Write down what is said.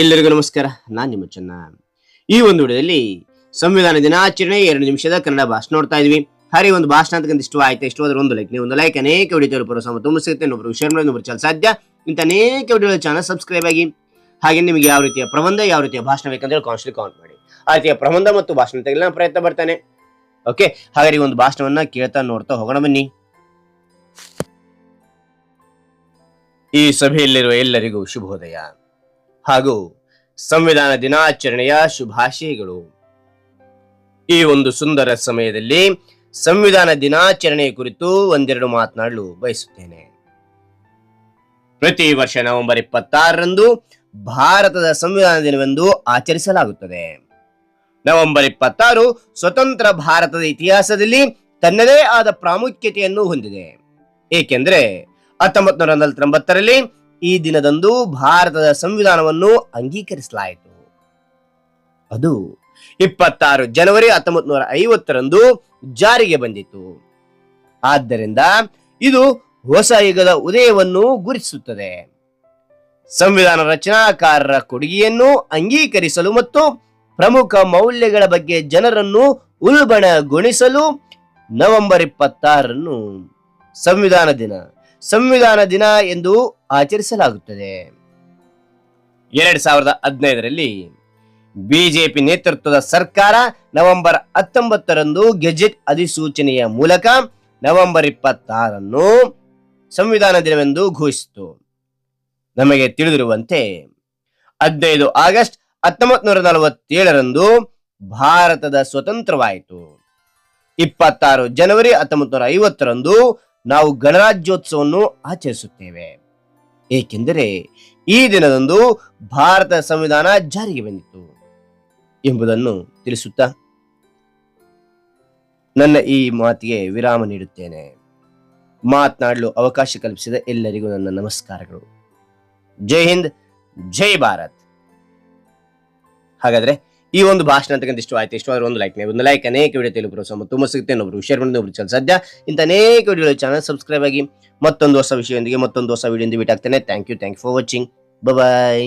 ಎಲ್ಲರಿಗೂ ನಮಸ್ಕಾರ. ನಾನು ನಿಮ್ಮ ಚೆನ್ನ. ಈ ಒಂದು ವಿಡಿಯೋದಲ್ಲಿ ಸಂವಿಧಾನ ದಿನಾಚರಣೆ ಎರಡು ನಿಮಿಷದ ಕನ್ನಡ ಭಾಷಣ ನೋಡ್ತಾ ಇದ್ವಿ. ಹರಿ ಒಂದು ಭಾಷಣ ಅಂತ ಇಷ್ಟ ಆಯ್ತು ಇಷ್ಟವಾದ್ರೆ ಒಂದು ಲೈಕ್ ನೀವು ಒಂದು ಲೈಕ್ ಅನೇಕ ವಿಡಿಯೋ ಸಮ ತುಂಬ ಸಿಗುತ್ತೆ. ಇನ್ನೊಬ್ರು ಶೇರ್ ಮಾಡಿ, ಇನ್ನೊಬ್ರು ಚಾನಲ್ ಸಾಧ್ಯ. ಇಂಥ ಅನೇಕ ವಿಡಿಯೋ ಚಾನಲ್ ಸಬ್ಸ್ಕ್ರೈಬ್ ಆಗಿ, ಹಾಗೆ ನಿಮಗೆ ಯಾವ ರೀತಿಯ ಪ್ರಬಂಧ, ಯಾವ ರೀತಿಯ ಭಾಷಣ ಬೇಕಂದ್ರೆ ಕಾನ್ಸ್ಟ್ಲಿ ಕಾಮೆಂಟ್ ಮಾಡಿ. ಆ ರೀತಿಯ ಪ್ರಬಂಧ ಮತ್ತು ಭಾಷಣ ತೆಗೆಲ್ಲ ಪ್ರಯತ್ನ ಬರ್ತಾನೆ ಓಕೆ ಹಾಗಾದ್ರೆ ಒಂದು ಭಾಷಣವನ್ನ ಕೇಳ್ತಾ ನೋಡ್ತಾ ಹೋಗೋಣ ಬನ್ನಿ. ಈ ಸಭೆಯಲ್ಲಿರುವ ಎಲ್ಲರಿಗೂ ಶುಭೋದಯ. ಹಾಗೂ ಸಂವಿಧಾನ ದಿನಾಚರಣೆಯ ಶುಭಾಶಯಗಳು. ಈ ಒಂದು ಸುಂದರ ಸಮಯದಲ್ಲಿ ಸಂವಿಧಾನ ದಿನಾಚರಣೆ ಕುರಿತು ಒಂದೆರಡು ಮಾತನಾಡಲು ಬಯಸುತ್ತೇನೆ. ಪ್ರತಿ ವರ್ಷ ನವೆಂಬರ್ ಇಪ್ಪತ್ತಾರರಂದು ಭಾರತದ ಸಂವಿಧಾನ ದಿನವೆಂದು ಆಚರಿಸಲಾಗುತ್ತದೆ. ನವೆಂಬರ್ ಇಪ್ಪತ್ತಾರು ಸ್ವತಂತ್ರ ಭಾರತದ ಇತಿಹಾಸದಲ್ಲಿ ತನ್ನದೇ ಆದ ಪ್ರಾಮುಖ್ಯತೆಯನ್ನು ಹೊಂದಿದೆ. ಏಕೆಂದರೆ ಹತ್ತೊಂಬತ್ತು ನೂರ ನಲವತ್ತೊಂಬತ್ತರಲ್ಲಿ ಈ ದಿನದಂದು ಭಾರತದ ಸಂವಿಧಾನವನ್ನು ಅಂಗೀಕರಿಸಲಾಯಿತು. ಅದು ಇಪ್ಪತ್ತಾರು ಜನವರಿ ಹತ್ತೊಂಬತ್ತು ನೂರ ಐವತ್ತರಂದು ಜಾರಿಗೆ ಬಂದಿತು. ಆದ್ದರಿಂದ ಇದು ಹೊಸ ಯುಗದ ಉದಯವನ್ನು ಗುರುತಿಸುತ್ತದೆ. ಸಂವಿಧಾನ ರಚನಾಕಾರರ ಕೊಡುಗೆಯನ್ನು ಅಂಗೀಕರಿಸಲು ಮತ್ತು ಪ್ರಮುಖ ಮೌಲ್ಯಗಳ ಬಗ್ಗೆ ಜನರನ್ನು ಉಲ್ಬಣಗೊಳಿಸಲು ನವೆಂಬರ್ ಇಪ್ಪತ್ತಾರನ್ನು ಸಂವಿಧಾನ ದಿನ. ಸಂವಿಧಾನ ದಿನ ಎಂದು ಆಚರಿಸಲಾಗುತ್ತದೆ. ಎರಡ್ ಸಾವಿರದ ಹದಿನೈದರಲ್ಲಿ ಬಿಜೆಪಿ ನೇತೃತ್ವದ ಸರ್ಕಾರ ನವೆಂಬರ್ ಹತ್ತೊಂಬತ್ತರಂದು ಗೆಜೆಟ್ ಅಧಿಸೂಚನೆಯ ಮೂಲಕ ನವೆಂಬರ್ ಇಪ್ಪತ್ತಾರನ್ನು ಸಂವಿಧಾನ ದಿನವೆಂದು ಘೋಷಿಸಿತು. ನಮಗೆ ತಿಳಿದಿರುವಂತೆ ಹದಿನೈದು ಆಗಸ್ಟ್ ಹತ್ತೊಂಬತ್ತು ನೂರ ನಲವತ್ತೇಳರಂದು ಭಾರತದ ಸ್ವತಂತ್ರವಾಯಿತು. ಇಪ್ಪತ್ತಾರು ಜನವರಿ ಹತ್ತೊಂಬತ್ತು ನೂರ ಐವತ್ತರಂದು ನಾವು ಗಣರಾಜ್ಯೋತ್ಸವವನ್ನು ಆಚರಿಸುತ್ತೇವೆ. ಏಕೆಂದರೆ ಈ ದಿನದಂದು ಭಾರತ ಸಂವಿಧಾನ ಜಾರಿಗೆ ಬಂದಿತ್ತು. ಎಂಬುದನ್ನು ತಿಳಿಸುತ್ತಾ ನನ್ನ ಈ ಮಾತಿಗೆ ವಿರಾಮ ನೀಡುತ್ತೇನೆ. ಮಾತನಾಡಲು ಅವಕಾಶ ಕಲ್ಪಿಸಿದ ಎಲ್ಲರಿಗೂ ನನ್ನ ನಮಸ್ಕಾರಗಳು. ಜೈ ಹಿಂದ್, ಜೈ ಭಾರತ್. ಹಾಗಾದ್ರೆ ಈ ಒಂದು ಭಾಷಣ ಅಂತಕ್ಕಂಥ ಇಷ್ಟ ಆಯ್ತು ಇಷ್ಟವಾದ್ರೆ ಒಂದು ಲೈಕ್ ಒಂದು ಲೈಕ್ ಅನೇಕ ವಿಡಿಯೋ ತಿಳಿಪುರ ಸಮ ತುಂಬ ಸಿಗುತ್ತೆ ಇನ್ನೊಬ್ರು ಶೇರ್ ಮಾಡಿ ಒಬ್ರು ಚಾನಲ್ ಸದ್ಯ ಇಂಥ ಅನೇಕ ವಿಡಿಯೋ ಚಾನಲ್ ಸಬ್ಸ್ಕ್ರೈಬ್ ಆಗಿ ಮತ್ತೊಂದು ಹೊಸ ವಿಷಯದೊಂದಿಗೆ ಮತ್ತೊಂದು ಹೊಸ ವಿಡಿಯೋ ಭೇಟಿ ಆಗ್ತೇನೆ. Thank you thank you for watching bye